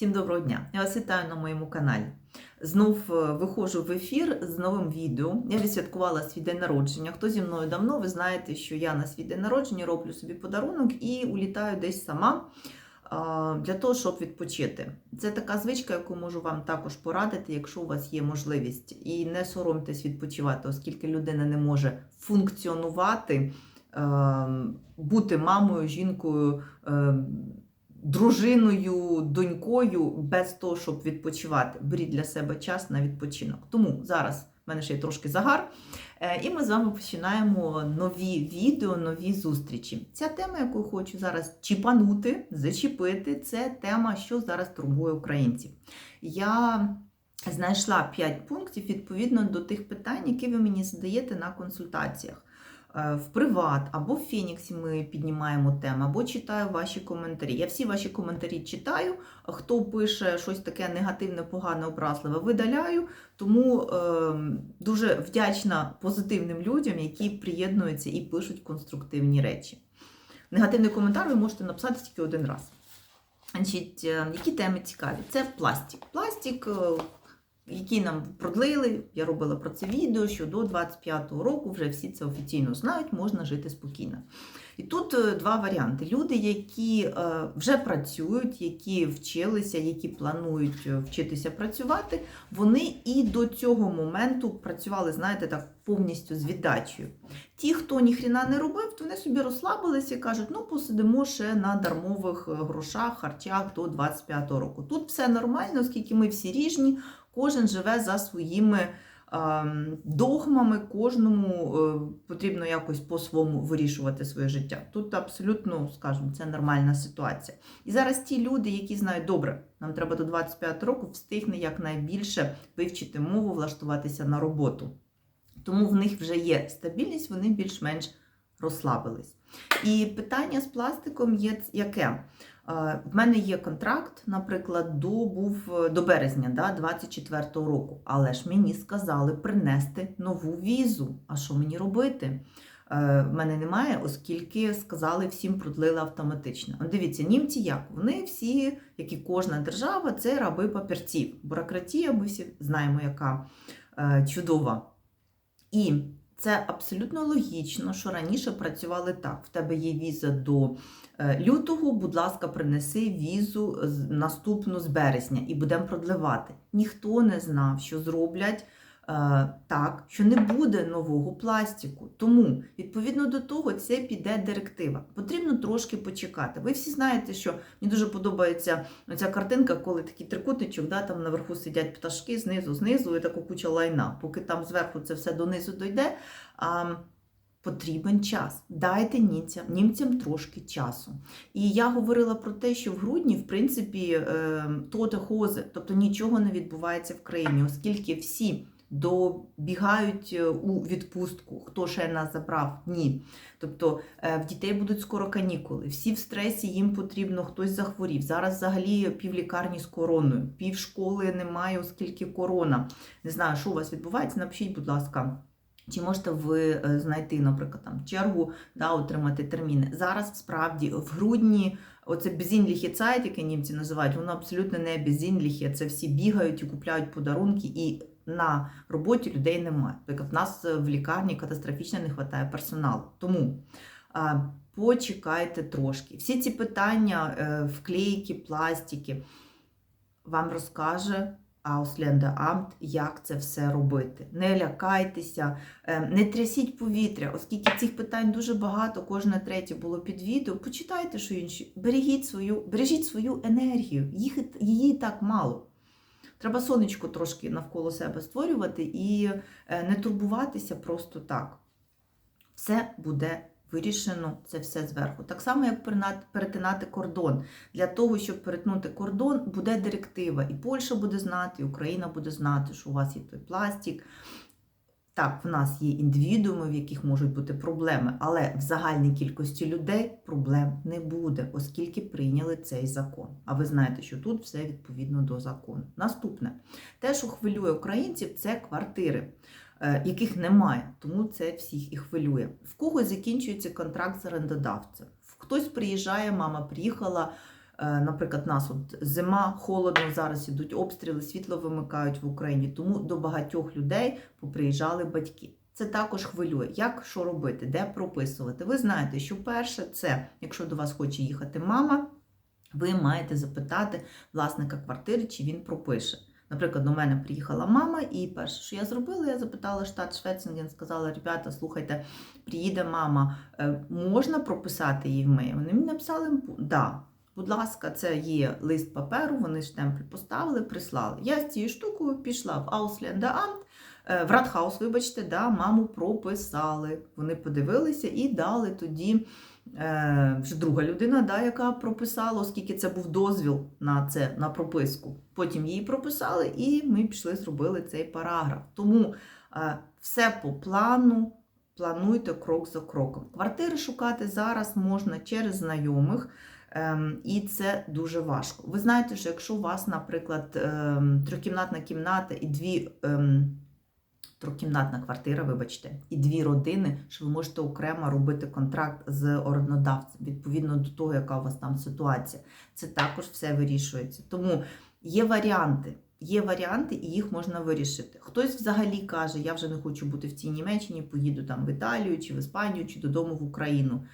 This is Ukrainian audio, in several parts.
Всім доброго дня! Я вас вітаю на моєму каналі. Знов е, виходжу в ефір з новим відео. Я відсвяткувала свій день народження. Хто зі мною давно, ви знаєте, що я на свій день народження роблю собі подарунок і улітаю десь сама для того, щоб відпочити. Це така звичка, яку можу вам також порадити, якщо у вас є можливість. І не соромтесь відпочивати, оскільки людина не може функціонувати, е, бути мамою, жінкою. Дружиною, донькою без того, щоб відпочивати. Беріть для себе час на відпочинок. Тому зараз в мене ще є трошки загар. Е, І ми з вами починаємо нові відео, нові зустрічі. Ця тема, яку хочу зараз чіпанути, зачепити, це тема, що зараз турбує українців. Я знайшла 5 пунктів відповідно до тих питань, які ви мені задаєте на консультаціях. Е, В приват або в Фініксі ми піднімаємо тему, або читаю ваші коментарі. Я всі ваші коментарі читаю. Хто пише щось таке негативне, погане, образливе, видаляю. Тому е, дуже вдячна позитивним людям, які приєднуються і пишуть конструктивні речі. Негативний коментар ви можете написати тільки один раз. Значить, е, які теми цікаві? Це пластик. Пластик, який нам продлили, я робила про це відео, що до 25-го року вже всі це офіційно знають, можна жити спокійно. І тут е, два варіанти. Люди, які е, вже працюють, які вчилися, які планують е, вчитися працювати, вони і до цього моменту працювали, знаєте, так повністю з віддачею. Ті, хто ніхріна не робив, то вони собі розслабилися і кажуть, ну посидимо ще на дармових грошах, харчах до 25-го року. Тут все нормально, оскільки ми всі ріжні, кожен живе за своїми ем, догмами, кожному е, потрібно якось по-своєму вирішувати своє життя. Тут абсолютно, скажімо, це нормальна ситуація. І зараз ті люди, які знають, добре, нам треба до 25 року встигне якнайбільше вивчити мову, влаштуватися на роботу. Тому в них вже є стабільність, вони більш-менш розслабились. І питання з пластиком є яке? Е, В мене є контракт, наприклад, до був до березня да, 24-го року. Але ж мені сказали принести нову візу. А що мені робити? Е, В мене немає, оскільки сказали всім продлили автоматично. Дивіться, німці як? Вони всі, як і кожна держава, це раби папірців. Бюрократія, ми всі знаємо, яка е, чудова. І це абсолютно логічно, що раніше працювали так. В тебе є віза до е, лютого, будь ласка, принеси візу наступну з березня і будемо продливати. Ніхто не знав, що зроблять так, що не буде нового пластику. Тому, відповідно до того, це піде директива. Потрібно трошки почекати. Ви всі знаєте, що мені дуже подобається ця картинка, коли такий трикутничок, да, там наверху сидять пташки, знизу, знизу, і така куча лайна. Поки там зверху це все донизу дойде. А, Потрібен час. Дайте німцям, німцям трошки часу. І я говорила про те, що в грудні, в принципі, е, тоте хозе, тобто нічого не відбувається в країні, оскільки всі добігають е, у відпустку. Хто ще нас забрав? Ні. Тобто е, в дітей будуть скоро канікули, всі в стресі, їм потрібно, хтось захворів. Зараз взагалі півлікарні з короною, пів школи немає, оскільки корона. Не знаю, що у вас відбувається. Напишіть, будь ласка. Чи можете ви е, знайти, наприклад, там чергу, да, отримати терміни? Зараз справді в грудні оце цайт, яке німці називають, воно абсолютно не безінліхі. Це всі бігають і купляють подарунки, і на роботі людей немає. Наприклад, в нас в лікарні катастрофічно не вистачає персоналу. Тому а, почекайте трошки. Всі ці питання, е, вклейки, пластики, вам розкаже Ауслендеамт, як це все робити. Не лякайтеся, е, не трясіть повітря, оскільки цих питань дуже багато, кожне третє було під відео. Почитайте, що інші. Бережіть свою, бережіть свою енергію, їх, її так мало. Треба сонечко трошки навколо себе створювати і е, не турбуватися просто так. Все буде вирішено, це все зверху. Так само, як перетинати кордон. Для того, щоб перетнути кордон, буде директива. І Польща буде знати, і Україна буде знати, що у вас є той пластик. Так, в нас є індивідууми, в яких можуть бути проблеми, але в загальній кількості людей проблем не буде, оскільки прийняли цей закон. А ви знаєте, що тут все відповідно до закону. Наступне, те, що хвилює українців, це квартири, е, яких немає, тому це всіх і хвилює. В когось закінчується контракт з орендодавцем. Хтось приїжджає, мама приїхала. Е, Наприклад, нас от зима, холодно, зараз ідуть обстріли, світло вимикають в Україні. Тому до багатьох людей поприїжджали батьки. Це також хвилює. Як що робити, де прописувати? Ви знаєте, що перше, це якщо до вас хоче їхати мама, ви маєте запитати власника квартири, чи він пропише. Наприклад, до мене приїхала мама, і перше, що я зробила, я запитала штат Швецинген, сказала: ребята, слухайте, приїде мама, е, можна прописати її в МЕ? Вони мені написали, да. Будь ласка, це є лист паперу, вони штемпель поставили, прислали. Я з цією штукою пішла в Ауслендеамт, е, в Радхаус, вибачте, да, маму прописали. Вони подивилися і дали тоді е, вже друга людина, да, яка прописала, оскільки це був дозвіл на це, на прописку. Потім її прописали, і ми пішли, зробили цей параграф. Тому е, все по плану. Плануйте крок за кроком. Квартири шукати зараз можна через знайомих, і це дуже важко. Ви знаєте, що якщо у вас, наприклад, ем, трьохкімнатна кімната і дві ем, трьохкімнатна квартира, вибачте, і дві родини, що ви можете окремо робити контракт з орендодавцем, відповідно до того, яка у вас там ситуація. Це також все вирішується. Тому є варіанти. Є варіанти, і їх можна вирішити. Хтось взагалі каже, я вже не хочу бути в цій Німеччині, поїду там в Італію, чи в Іспанію, чи додому в Україну.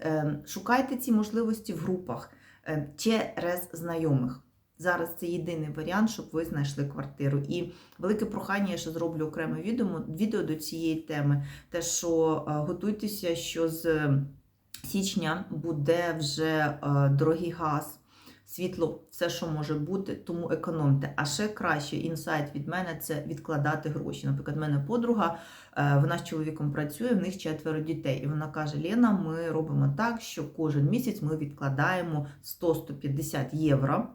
Е, Шукайте ці можливості в групах е, через знайомих. Зараз це єдиний варіант, щоб ви знайшли квартиру. І велике прохання, я ще зроблю окреме відео, відео до цієї теми. Те, що е, готуйтеся, що з січня буде вже е, дорогий газ, світло, все, що може бути, тому економте. А ще краще інсайт від мене це відкладати гроші. Наприклад, в мене подруга, е, вона з чоловіком працює, в них четверо дітей. І вона каже: Лена, ми робимо так, що кожен місяць ми відкладаємо 100-150 євро.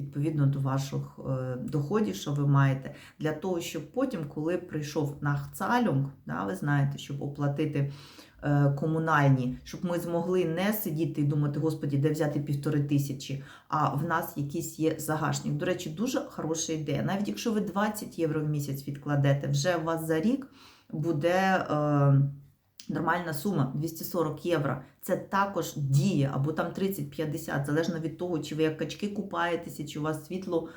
Відповідно до ваших е, доходів, що ви маєте, для того, щоб потім, коли прийшов нахцалюнг, да, ви знаєте, щоб оплатити е, комунальні, щоб ми змогли не сидіти і думати, господі, де взяти півтори тисячі, а в нас якийсь є загашник. До речі, дуже хороша ідея. Навіть якщо ви 20 євро в місяць відкладете, вже у вас за рік буде. Нормальна сума 240 євро. Це також діє, або там 30-50, залежно від того, чи ви як качки купаєтеся, чи у вас світло,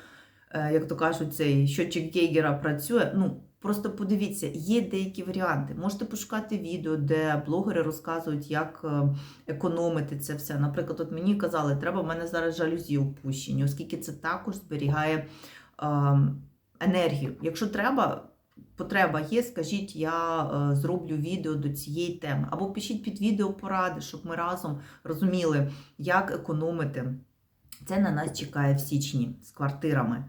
е, як то кажуть, цей щотчик Гейгера працює. Ну, просто подивіться, є деякі варіанти. Можете пошукати відео, де блогери розказують, як е, економити це все. Наприклад, от мені казали, треба в мене зараз жалюзі опущені, оскільки це також зберігає е, енергію. Якщо треба. Потреба є, скажіть, я е, зроблю відео до цієї теми. Або пишіть під відео поради, щоб ми разом розуміли, як економити. Це на нас чекає в січні з квартирами.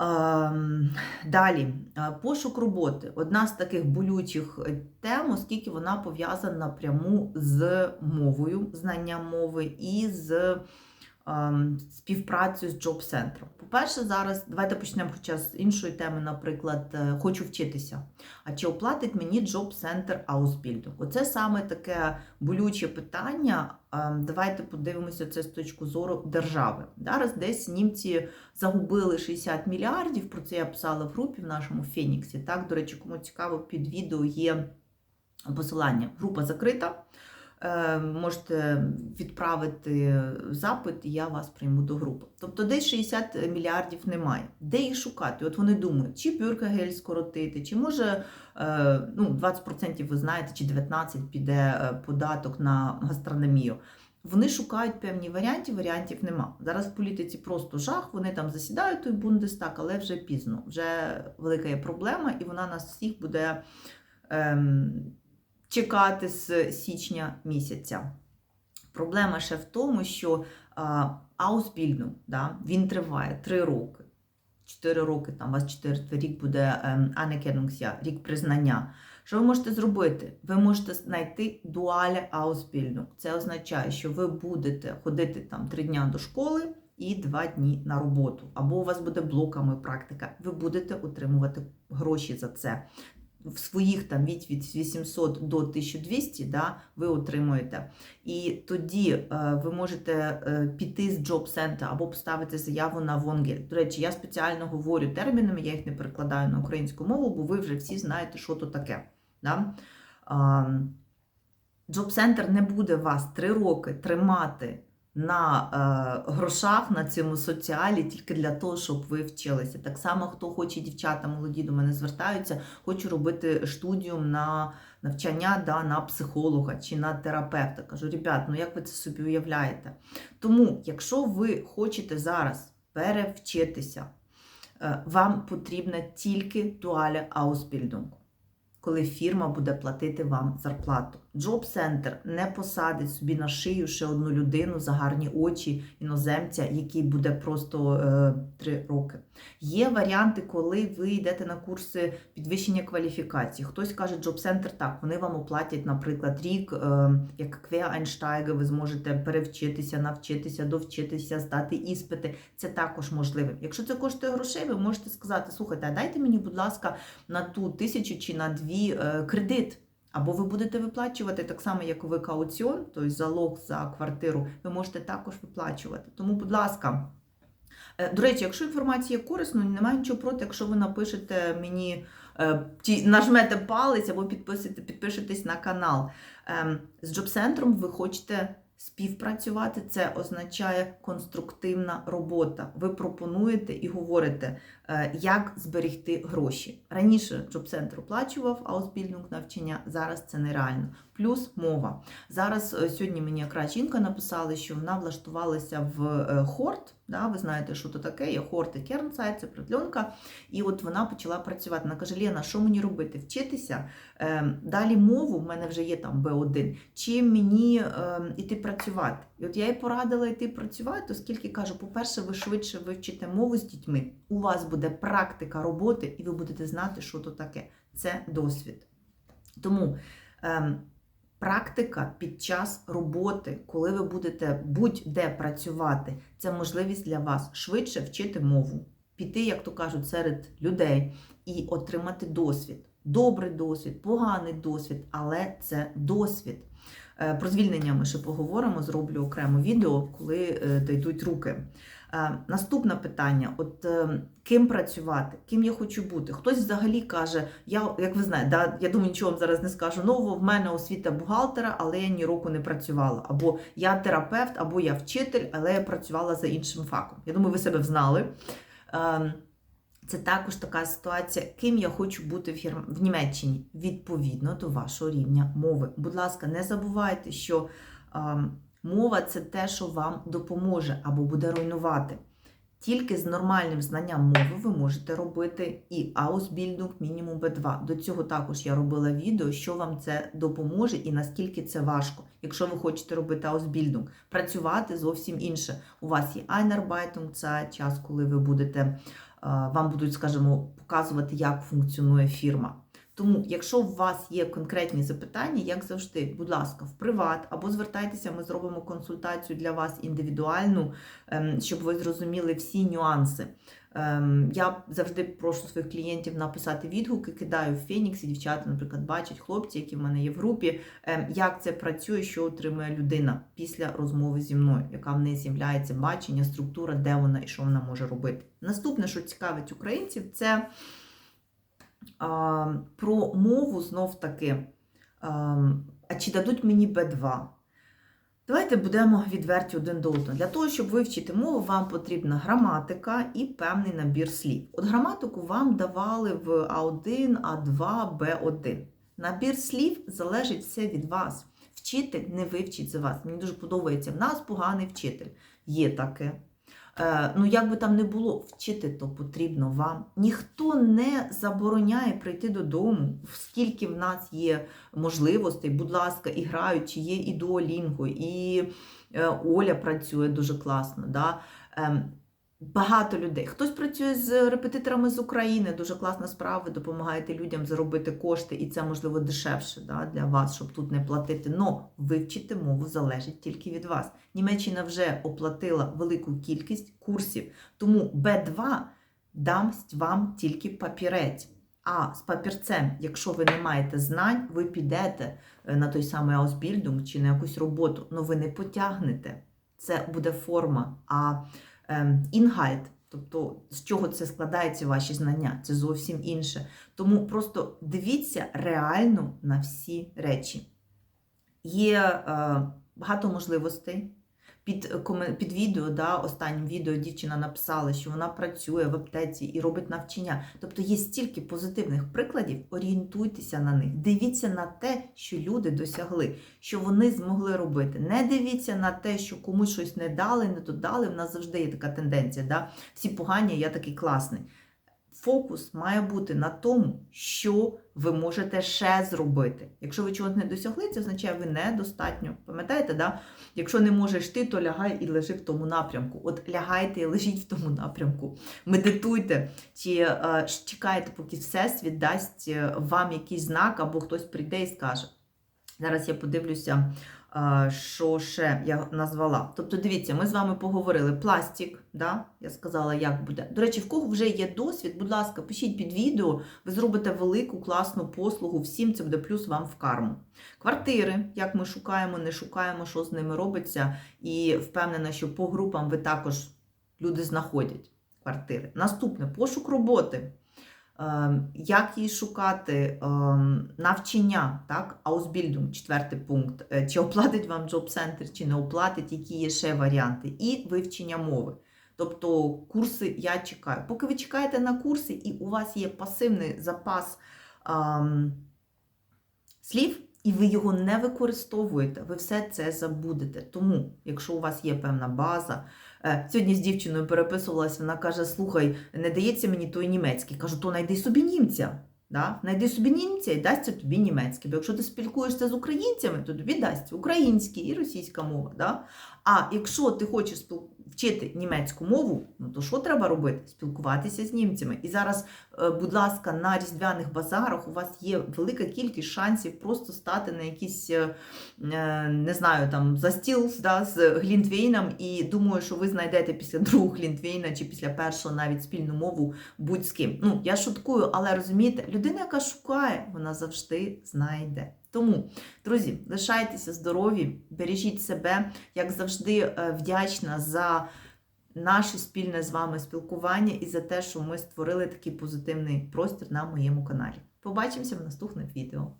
Ем, Далі, е, пошук роботи. Одна з таких болючих е, тем, оскільки вона пов'язана напряму з мовою, знанням мови і з ем, співпрацею з джоб-центром. По-перше, зараз давайте почнемо хоча з іншої теми, наприклад, е, хочу вчитися. А чи оплатить мені джоб-центр Ausbildung? Оце саме таке болюче питання. Ем, Давайте подивимося це з точки зору держави. Зараз десь німці загубили 60 мільярдів. Про це я писала в групі в нашому Феніксі. Так, до речі, кому цікаво, під відео є посилання. Група закрита. Е, Можете відправити запит, і я вас прийму до групи. Тобто десь 60 мільярдів немає. Де їх шукати? От вони думають, чи бюркагель скоротити, чи може е, ну, 20% ви знаєте, чи 19% піде е, податок на гастрономію. Вони шукають певні варіанти, варіантів нема. Зараз в політиці просто жах, вони там засідають той Бундестаг, але вже пізно. Вже велика є проблема, і вона нас всіх буде. Ем, чекати з січня місяця. Проблема ще в тому, що Аусбільну, да, він триває 3 роки. 4 роки, там у вас 4 рік буде Anerkennungsjahr, рік признання. Що ви можете зробити? Ви можете знайти дуале Аусбільну. Це означає, що ви будете ходити там 3 дня до школи і 2 дні на роботу. Або у вас буде блоками практика. Ви будете отримувати гроші за це в своїх там від, від 800 до 1200 да, ви отримуєте. І тоді е, ви можете е, піти з Job Center або поставити заяву на Вонгель. До речі, я спеціально говорю термінами, я їх не перекладаю на українську мову, бо ви вже всі знаєте, що то таке. Да? Center не буде вас три роки тримати на е, грошах, на цьому соціалі, тільки для того, щоб ви вчилися. Так само, хто хоче, дівчата молоді до мене звертаються, хочу робити студіум на навчання да, на психолога чи на терапевта. Кажу, ребят, ну як ви це собі уявляєте? Тому, якщо ви хочете зараз перевчитися, е, вам потрібна тільки дуаля Ausbildung, коли фірма буде платити вам зарплату. Джоб Центр не посадить собі на шию ще одну людину за гарні очі іноземця, який буде просто е, роки. Є варіанти, коли ви йдете на курси підвищення кваліфікації. Хтось каже, Джоб Центр так, вони вам оплатять, наприклад, рік, е, як Quereinsteiger, ви зможете перевчитися, навчитися, довчитися, здати іспити. Це також можливо. Якщо це коштує грошей, ви можете сказати: слухайте, а дайте мені, будь ласка, на ту тисячу чи на дві е, кредит. Або ви будете виплачувати так само, як ви кауціон, тобто залог за квартиру, ви можете також виплачувати. Тому, будь ласка. Е, До речі, якщо інформація є корисною, немає нічого проти, якщо ви напишете мені, е, нажмете палець або підписите, підпишетесь на канал. Ем, З Джоб-центром ви хочете співпрацювати, це означає конструктивна робота. Ви пропонуєте і говорите, е, як зберегти гроші. Раніше Джоб-центр оплачував аусбільдинг навчання, зараз це нереально. Плюс мова. Зараз е, сьогодні мені якраз жінка написала, що вона влаштувалася в е, Хорт. Да, ви знаєте, що то таке, є Хорт і Кернсайт, це продльонка. І от вона почала працювати. Вона каже: Лена, що мені робити? Вчитися? Ем, Далі мову, в мене вже є там Б1, чи мені ем, іти працювати? І от я їй порадила йти працювати, оскільки кажу, по-перше, ви швидше вивчите мову з дітьми, у вас буде практика роботи, і ви будете знати, що то таке. Це досвід. Тому. Практика під час роботи, коли ви будете будь-де працювати, це можливість для вас швидше вчити мову, піти, як то кажуть, серед людей і отримати досвід. Добрий досвід, поганий досвід, але це досвід. Е, Про звільнення ми ще поговоримо, зроблю окремо відео, коли е, дійдуть руки. Е, Наступне питання: от е, ким працювати, ким я хочу бути? Хтось взагалі каже, я, як ви знаєте, да, я думаю, нічого вам зараз не скажу нового, в мене освіта бухгалтера, але я ні року не працювала. Або я терапевт, або я вчитель, але я працювала за іншим факом. Я думаю, ви себе взнали. Е, Це також така ситуація, ким я хочу бути в, в Німеччині відповідно до вашого рівня мови. Будь ласка, не забувайте, що е, мова це те, що вам допоможе або буде руйнувати. Тільки з нормальним знанням мови ви можете робити і Ausbildung мінімум B2. До цього також я робила відео, що вам це допоможе і наскільки це важко. Якщо ви хочете робити Ausbildung, працювати зовсім інше. У вас є Einarbeitung, це час, коли ви будете, е, вам будуть, скажімо, показувати, як функціонує фірма. Тому, якщо у вас є конкретні запитання, як завжди, будь ласка, в приват або звертайтеся, ми зробимо консультацію для вас індивідуальну, ем, щоб ви зрозуміли всі нюанси. Ем, Я завжди прошу своїх клієнтів написати відгуки, кидаю в Фенікс, і дівчата, наприклад, бачать хлопці, які в мене є в групі, ем, як це працює, що отримує людина після розмови зі мною, яка в неї з'являється бачення, структура, де вона і що вона може робити. Наступне, що цікавить українців, це про мову знов таки. А, чи дадуть мені Б2? Давайте будемо відверті один до одного. Для того, щоб вивчити мову, вам потрібна граматика і певний набір слів. От граматику вам давали в А1, А2, Б1. Набір слів залежить все від вас. Вчитель не вивчить за вас. Мені дуже подобається. В нас поганий вчитель. Є таке. Е, Ну, як би там не було, вчити то потрібно вам. Ніхто не забороняє прийти додому, скільки в нас є можливостей. Будь ласка, і грають, чи є і Duolingo, і е, Оля працює дуже класно. Да? Багато людей. Хтось працює з репетиторами з України, дуже класна справа, ви допомагаєте людям заробити кошти, і це можливо дешевше да, для вас, щоб тут не платити. Но вивчити мову залежить тільки від вас. Німеччина вже оплатила велику кількість курсів, тому Б2 дасть вам тільки папірець. А з папірцем, якщо ви не маєте знань, ви підете е, на той самий Ausbildung чи на якусь роботу, але ви не потягнете. Це буде форма. А інгайт, тобто з чого це складаються ваші знання, це зовсім інше. Тому просто дивіться реально на всі речі. Є е, багато можливостей. Під, е, під відео, да, останнім відео дівчина написала, що вона працює в аптеці і робить навчання. Тобто є стільки позитивних прикладів, орієнтуйтеся на них. Дивіться на те, що люди досягли, що вони змогли робити. Не дивіться на те, що комусь щось не дали, не додали. В нас завжди є така тенденція. Да? Всі погані, я такий класний. Фокус має бути на тому, що ви можете ще зробити. Якщо ви чогось не досягли, це означає, ви недостатньо. Пам'ятаєте, да? Якщо не можеш ти, то лягай і лежи в тому напрямку. От лягайте і лежіть в тому напрямку. Медитуйте чи е, чекайте, поки Всесвіт дасть е, вам якийсь знак, або хтось прийде і скаже. Зараз я подивлюся, що ще я назвала. Тобто, дивіться, ми з вами поговорили пластик, да? я сказала, як буде. До речі, в кого вже є досвід, будь ласка, пишіть під відео, ви зробите велику класну послугу, всім це буде плюс вам в карму. Квартири, як ми шукаємо, не шукаємо, що з ними робиться, і впевнена, що по групам ви також люди знаходять квартири. Наступне пошук роботи. Ем, Як її шукати? Ем, Навчання, так? Аусбільдунг, четвертий пункт. Е, Чи оплатить вам джоб-центр, чи не оплатить, які є ще варіанти. І вивчення мови. Тобто курси я чекаю. Поки ви чекаєте на курси, і у вас є пасивний запас ем, слів, і ви його не використовуєте, ви все це забудете. Тому, якщо у вас є певна база, Сьогодні з дівчиною переписувалася, вона каже: слухай, не дається мені той німецький. Кажу, то знайди собі німця. Да? Найди собі німця і дасться тобі німецький. Бо якщо ти спілкуєшся з українцями, то тобі дасть український і російська мова. Да? А якщо ти хочеш вчити німецьку мову, ну то що треба робити? Спілкуватися з німцями. І зараз, е, будь ласка, на різдвяних базарах у вас є велика кількість шансів просто стати на якісь, е, е, не знаю, там за стіл да, з глінтвейном. І думаю, що ви знайдете після другого глінтвейна чи після першого навіть спільну мову будь з ким. Ну, я шуткую, але розумієте, людина, яка шукає, вона завжди знайде. Тому, друзі, лишайтеся здорові, бережіть себе, як завжди, е, вдячна за наше спільне з вами спілкування і за те, що ми створили такий позитивний простір на моєму каналі. Побачимося в наступних відео.